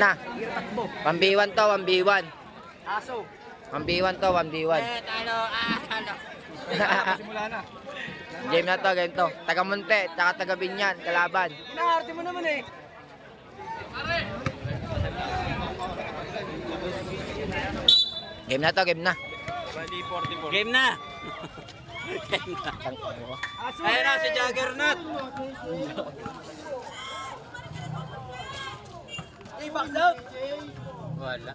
na. 1v1 to, 1v1. Aso. 1v1 to, 1v1. Eh, ano, ah, ano. Simula na. game na to, game to. Taga Monte, tsaka taga Binyan, kalaban. Inaarte mo naman eh. Game na to, game na. Game na. Ayun na si Juggernaut. Hey, box out. Wala.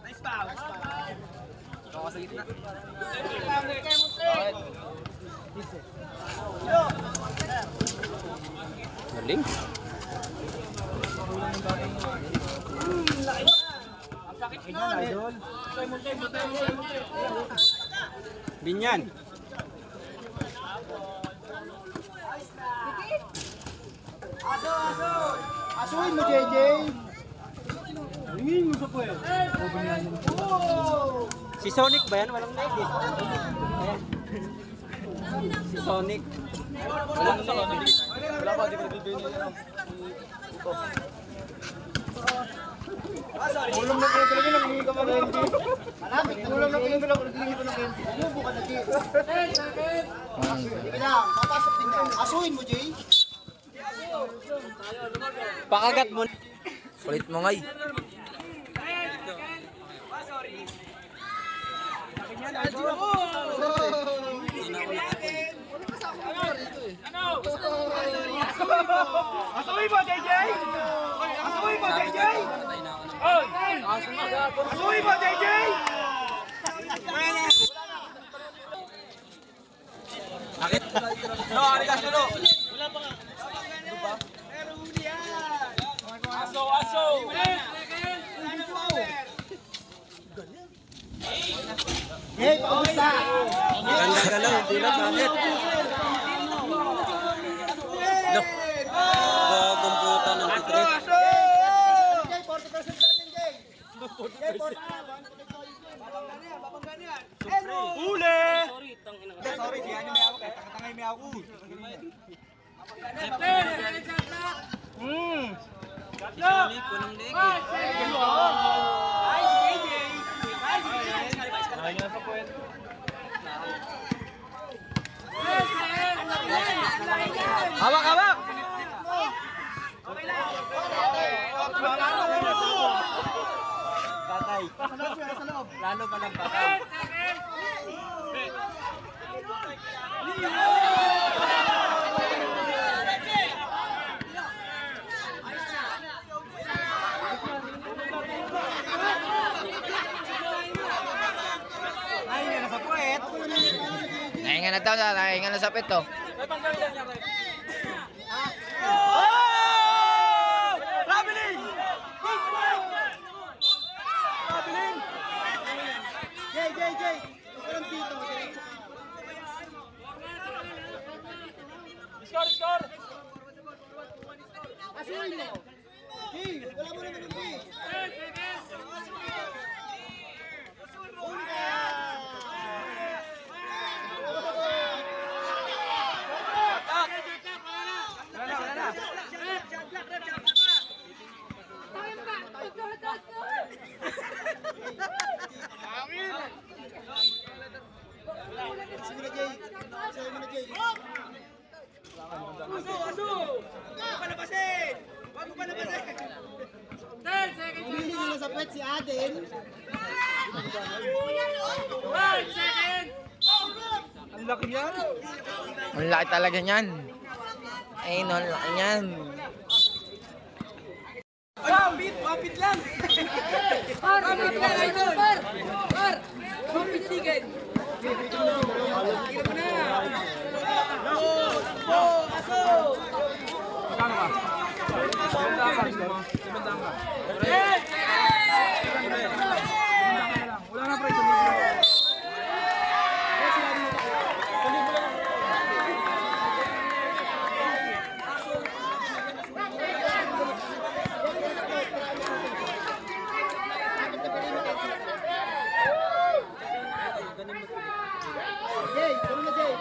Nice foul. Ako sa gitna. Galing. Binyan. Asuhin mo, JJ. Hingin mo sa puwet. Si Sonic ba yan? Walang eh. Ayan. Si Sonic. Walang leg. Wala ba? Di ko nabibigyan niya. Na kayo talaga, nangingi ka mga hindi. Malamig, ulam na kayo talaga, nangingi ka ng hindi. Umubo ka na, Jay. Sige lang, papasok din yan. Asuhin mo, Jay. Pakagat mo. Kulit mo ngay. Asuhin mo, JJ! Asuhin mo, JJ! Asuhin mo, JJ! Akit? No, alikas no. Wala pa nga. Aso, aso! Jay, pausa. Ganda galaw, hindi na bakit? Look. Gagumputan ng titrip. Jay, 40% pa rin yan, Jay. Jay, 40. Huli! Sorry, di ano may ako. Tanga-tangay may ako. Hmm. Sonic, walang leg Ay, si JJ! Ay, si JJ! Ay, nga sa puwet. Hawak, hawak! Patay. Lalo pa lang patay. Ay, nga nasa puwet. Nahinga na to, nahinga na sa pit to. Oh! Traveling! Traveling! Jay, Jay, Jay. Walang dito, Jay. Score, score! Mo. Jay, wala mo naman yung Jay. Wala na, wala na. Asuhin mo na, Jay. Asuhin mo na, Jay. Aso, aso! Huwag mo palabasin! Huwag mo palabasin! Humili na sa pet si Aden. Ang laki niyan! Ang laki talaga niyan. Ayun, ang laki niyan. Wapit! Wapit lang! Par, par, par, par, par, Pumpitigin. Jay, tulong na, Jay.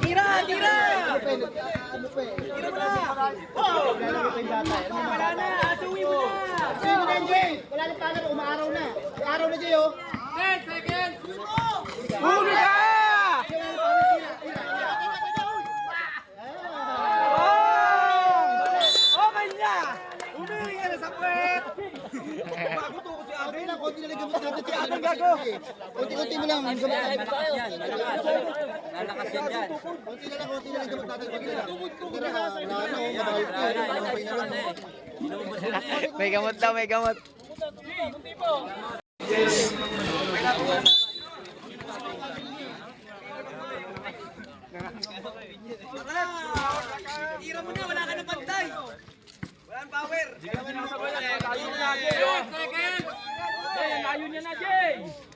Tira, tira! Wala na, asuwi mo na! Asuwi mo na, Wala na pala, umaaraw na. Araw na, Jay, oh! Huli ka! Okay na! Umiri ka. Okay lang, konti na lang gamot natin si Adam gago. Konti-konti mo lang gamot natin. Lalakas yan dyan. Konti na lang, konti na lang gamot natin. Konti na lang. Konti na lang, wala na, oh, lang. may gamot daw, may gamot. Tira mo na, wala ka na pantay. Walang power.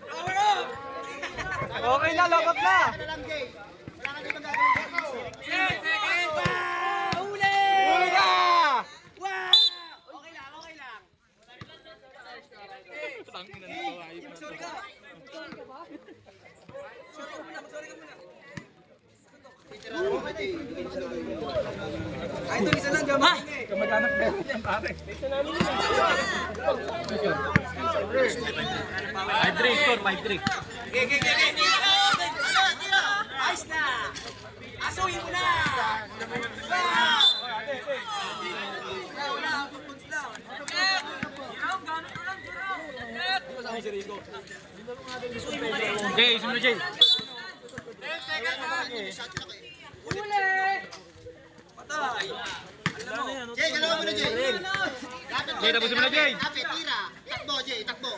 Power up! Okay na, lobot na. Ano lang, Jay? Wala ka dito gagawin. Huli! Huli ka! Sorry ka. Ay, ito isa lang, gamit eh. Kamag-anak na yan, pare. Okay, okay, okay, okay. Tira, tira. Ayos na. Asuhin mo na. Wow! Wala, wala. Punta lang. Jay, sumunod Jay. Patay. Jay, galawan mo na, Jay. Jay, tapusin mo na, Jay. Lapit, tira. Takbo, Jay, takbo.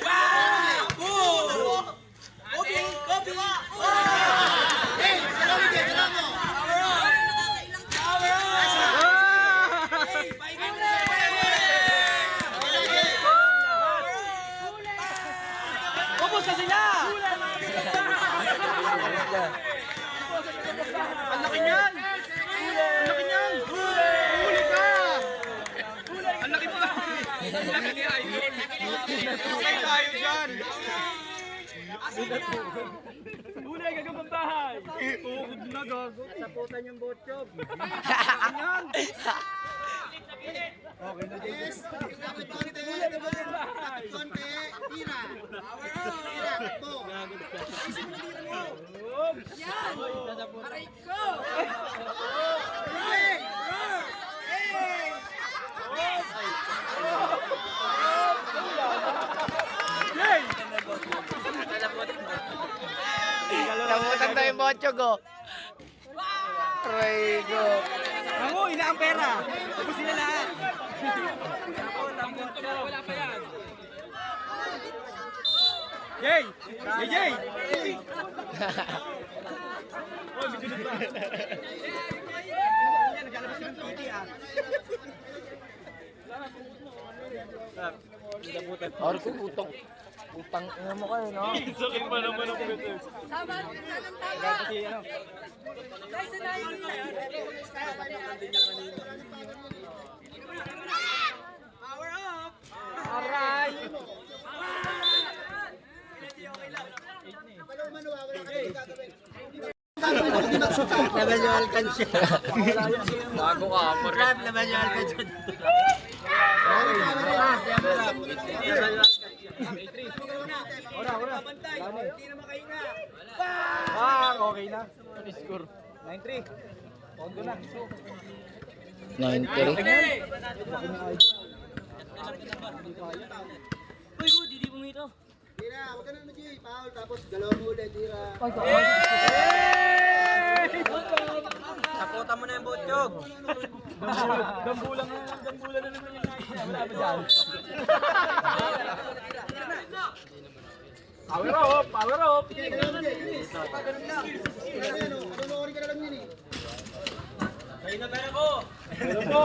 Wow! Oh! Kobe! Kobe! Jay, galawan mo, Jay, galawan mo. Power up! Power up! Hey, pahinga mo na! Ubus na sila! Ang laki niyan! Ang laki niyan! Huli ka! Ang laki pa! Ang laki ni Idol! Okay tayo dyan! Huli, gagawang bahay! Tuhod na gago! Saputan yung botchog! Yan! Yes. Lapit konti, lapit konti. Tira. Tira, takbo. Aray ko! Namutan daw yung botyo ko. Aray ko. Ako, ina ang pera! Tapos sila lahat! Yan, naglalabas ka ng titi ah. Or ko utong. Utang ina mo kayo, no? Tama, tama ng tama. Kasi ano, Guys, sanayin nyo yan. power up! Aray! Wala umano, wala ka dito Level yung alkansya. Bago ka, porkat. Level yung alkansya. Ora, ora. Hindi na makahinga. Ah, okay na. Score. 9-3. Pondo na. 93. Tira, huwag ka na ano. Foul, tapos galawan mo ulit, tira. Saputan mo na yung botjog. Dambulan na, dambulan na naman yung Wala ba dyan? Power up! Power up! Ganun lang. Ganun. Panoorin ka na lang yun, eh. Sa'yo na pera ko! Meron po!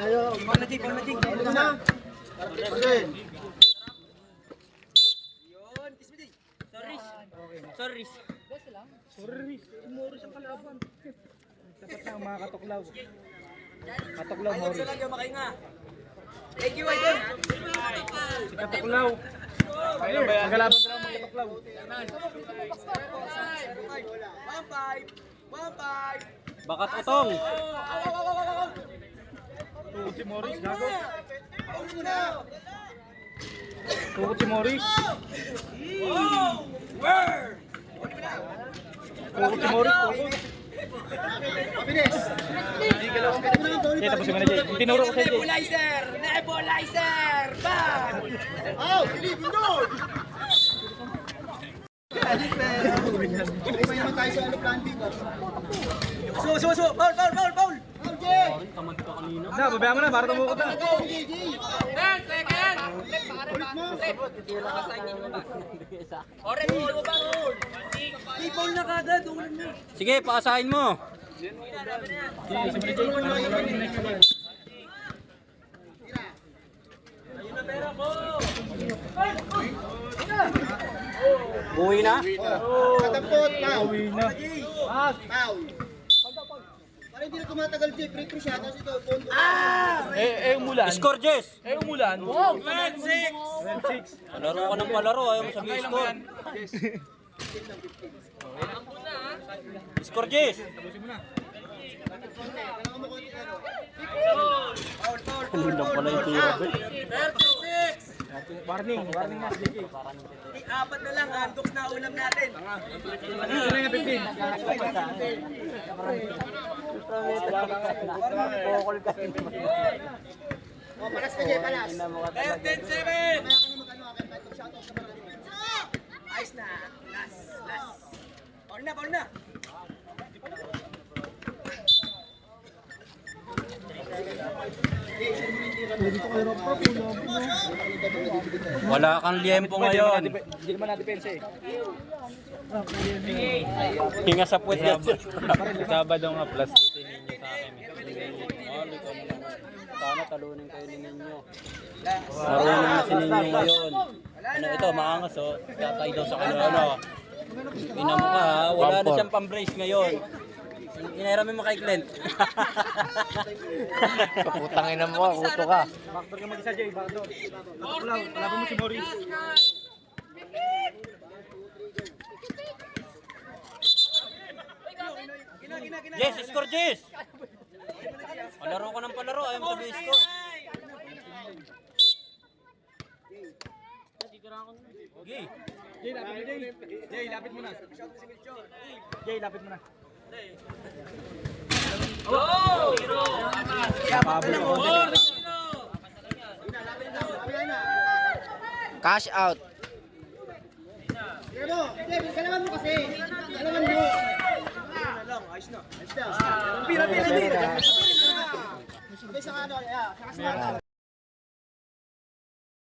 Tayo. Paul na Jay, Paul na Jay. Ito na. Martin. Yun, kiss mo Jay. Sorry. Sorry. Dapat na mga. Katuklaw, Ayun Morris. sa lang yung makahinga. Thank you, Idol. Si katuklaw. Ayun ba lang mga katuklaw. One five. One five. Bakat utong. Tukot si Morris, gago. Tukot si Morris. Oh! Where? Tukot si Morris, tukot. Mabilis. Kaya tapos si Manajay. Tinuro ko sa Jay. Nebulizer! Nebulizer! Bam! Aw, silipin doon. Iba naman tayo sa ano plan B ba? Su, su, su! Paul, Paul, Paul, Paul! Aw, Jay! Na, babayaan mo na para tumukot na. Go, Jay, Jay! Ulit mo! Ba? Di Paul na kagad, ulan mo. Sige, paasahin mo. Uwi na? Katampot, now. Uwi na. Para hindi na tumatagal, Jay. Free-free siya. Tapos ito, pondo. Eh, eh, umulan. Score, Jess! Eh, umulan. Palaro ka ng palaro, ayaw mo sabihin score. Score, Jess! Ano lang pala yung tira, Bel? 36! Warning, warning na. Apat na lang, andoks na ulam natin. Ano lang yung 15? O, palas ka, Jay, palas. 13-7! Kaya ka sa mga Ayos na. Last, last. Paul na, Paul na. Wala kang liempo ngayon. Hindi naman natin pensa eh. Hinga sa puwet yan. Sabado nga plus. Sana talunin kayo ni Ninyo. Marunong na si Ninyo ngayon. Ano ito, maangas oh. Tatay daw sa kanya ano. Ina mo ka ha, wala na siyang pambrace ngayon. Inairamin mo kay Clint. Putang ina mo, kuto ka. Backdoor ka mag-isa, Jay. Katuklaw, kalaban mo si Morris. Jess, score Jess! Palaro ka ng palaro, ayaw mo sabihin score. Jay, lapit mo. Jay, lapit mo na. Jay, lapit mo na. Cash out. Pero, kalaman mo kasi. Kalaman mo. Ayos na. Ayos na. Pira, pira, pira. Sabay sa ano. Saka sa